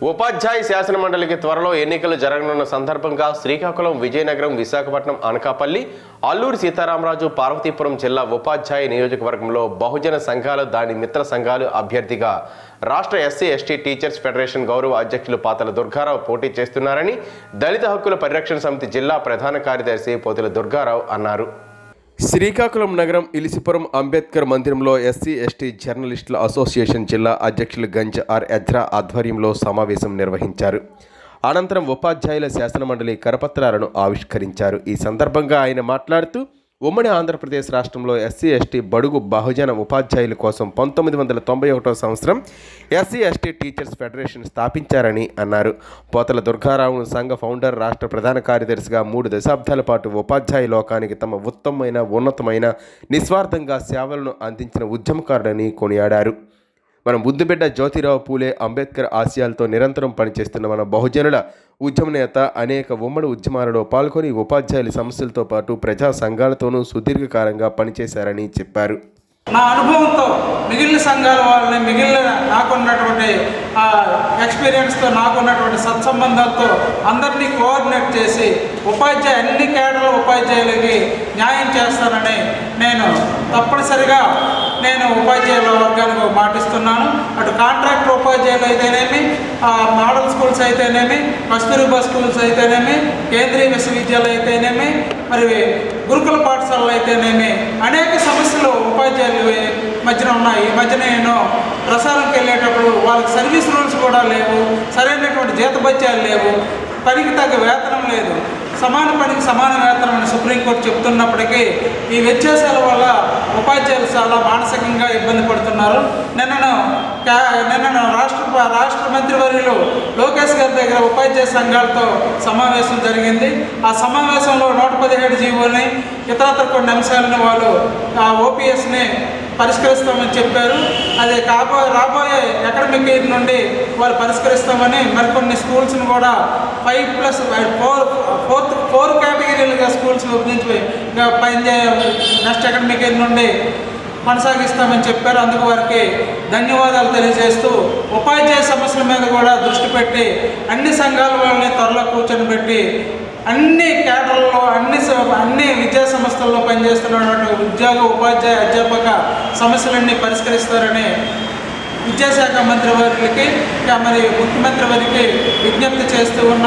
ఉపాధ్యాయ శాసన మండలికి త్వరలో ఎన్నికలు జరగనున్న సందర్భంగా శ్రీకాకుళం విజయనగరం విశాఖపట్నం అనకాపల్లి అల్లూరి సీతారామరాజు పార్వతీపురం జిల్లా ఉపాధ్యాయ నియోజకవర్గంలో బహుజన సంఘాలు దాని మిత్ర సంఘాలు అభ్యర్థిగా రాష్ట్ర ఎస్సీ ఎస్టీ టీచర్స్ ఫెడరేషన్ గౌరవ అధ్యక్షులు పాతల దుర్గారావు పోటీ చేస్తున్నారని దళిత హక్కుల పరిరక్షణ సమితి జిల్లా ప్రధాన కార్యదర్శి పోతుల దుర్గారావు అన్నారు. శ్రీకాకుళం నగరం ఇలిసిపురం అంబేద్కర్ మందిరంలో ఎస్సీ ఎస్టీ జర్నలిస్టుల అసోసియేషన్ జిల్లా అధ్యక్షులు గంజ్ ఆర్ ఎజ్రా ఆధ్వర్యంలో సమావేశం నిర్వహించారు. అనంతరం ఉపాధ్యాయుల శాసనమండలి కరపత్రాలను ఆవిష్కరించారు. ఈ సందర్భంగా ఆయన మాట్లాడుతూ ఉమ్మడి ఆంధ్రప్రదేశ్ రాష్ట్రంలో ఎస్సీ ఎస్టీ బడుగు బహుజన ఉపాధ్యాయుల కోసం పంతొమ్మిది వందల తొంభై ఒకటో సంవత్సరం ఎస్సీ ఎస్టీ టీచర్స్ ఫెడరేషన్ స్థాపించారని అన్నారు. పోతల దుర్గారావు సంఘ ఫౌండర్ రాష్ట్ర ప్రధాన కార్యదర్శిగా మూడు దశాబ్దాల పాటు ఉపాధ్యాయ లోకానికి తమ ఉత్తమమైన ఉన్నతమైన నిస్వార్థంగా సేవలను అందించిన ఉద్యమకారుడని కొనియాడారు. మనం ముద్దుబిడ్డ జ్యోతిరావు పూలే అంబేద్కర్ ఆశయాలతో నిరంతరం పనిచేస్తున్న మన బహుజనుల ఉద్యమ నేత అనేక ఉమ్మడి ఉద్యమాలలో పాల్గొని ఉపాధ్యాయుల సమస్యలతో పాటు ప్రజా సంఘాలతోనూ సుదీర్ఘకాలంగా పనిచేశారని చెప్పారు. నా అనుభవంతో మిగిలిన సంఘాల వాళ్ళని మిగిలిన నాకున్నటువంటి ఆ ఎక్స్పీరియన్స్తో నాకున్నటువంటి సత్సంబంధాలతో అందరినీ కోఆర్డినేట్ చేసి ఉపాధ్యాయ అన్ని కేడర్ల ఉపాధ్యాయులకి న్యాయం చేస్తానని నేను తప్పనిసరిగా నేను ఉపాధ్యాయుల వర్గానికి మాటిస్తున్నాను అటు కాంట్రాక్ట్ ఉపాధ్యాయులు అయితేనేమి మోడల్ స్కూల్స్ అయితేనేమి కస్తూరిబా స్కూల్స్ అయితేనేమి కేంద్రీయ విశ్వవిద్యాలయం అయితేనేమి మరి గురుకుల పాఠశాలలు అయితేనేమి అనేక సమస్యలు ఉపాధ్యాయులు మధ్యన ఉన్నాయి. ఈ మధ్య నేను ప్రసారంకి వెళ్ళేటప్పుడు వాళ్ళకి సర్వీస్ రూల్స్ కూడా లేవు సరైనటువంటి జీతభత్యాలు లేవు పనికి తగ్గ వేతనం లేదు. సమాన పనికి సమాన వేతనం సుప్రీంకోర్టు చెప్తున్నప్పటికీ ఈ వ్యత్యాసాల వల్ల ఉపాధ్యాయులు చాలా మానసికంగా ఇబ్బంది పడుతున్నారు. నిన్నను నిన్నను రాష్ట్ర రాష్ట్ర మంత్రివర్యులు లోకేష్ గారి దగ్గర ఉపాధ్యాయ సంఘాలతో సమావేశం జరిగింది. ఆ సమావేశంలో నూట పదిహేడు జీవోని ఇతరత్ర కొన్ని అంశాలను వాళ్ళు ఆ ఓపీఎస్ని పరిష్కరిస్తామని చెప్పారు. అది కాబో రాబోయే అకాడమిక్ ఇయర్ నుండి వాళ్ళు పరిష్కరిస్తామని మరికొన్ని స్కూల్స్ని కూడా five plus four fourth four కేటగిరీలుగా స్కూల్స్ విభజించి ఇంకా నెక్స్ట్ అకాడమిక్ ఇయర్ నుండి కొనసాగిస్తామని చెప్పారు. అందుకు వారికి ధన్యవాదాలు తెలియజేస్తూ ఉపాధ్యాయ సమస్యల మీద కూడా దృష్టి పెట్టి అన్ని సంఘాల వాళ్ళని త్వరలో కూర్చొని పెట్టి అన్ని కేటర్లలో అన్ని అన్ని విద్యా సంస్థల్లో పనిచేస్తున్నటువంటి ఉద్యోగ ఉపాధ్యాయ అధ్యాపక సమస్యలన్నీ పరిష్కరిస్తారని విద్యాశాఖ మంత్రి వారికి మరి ముఖ్యమంత్రి వారికి విజ్ఞప్తి చేస్తూ ఉన్నాం.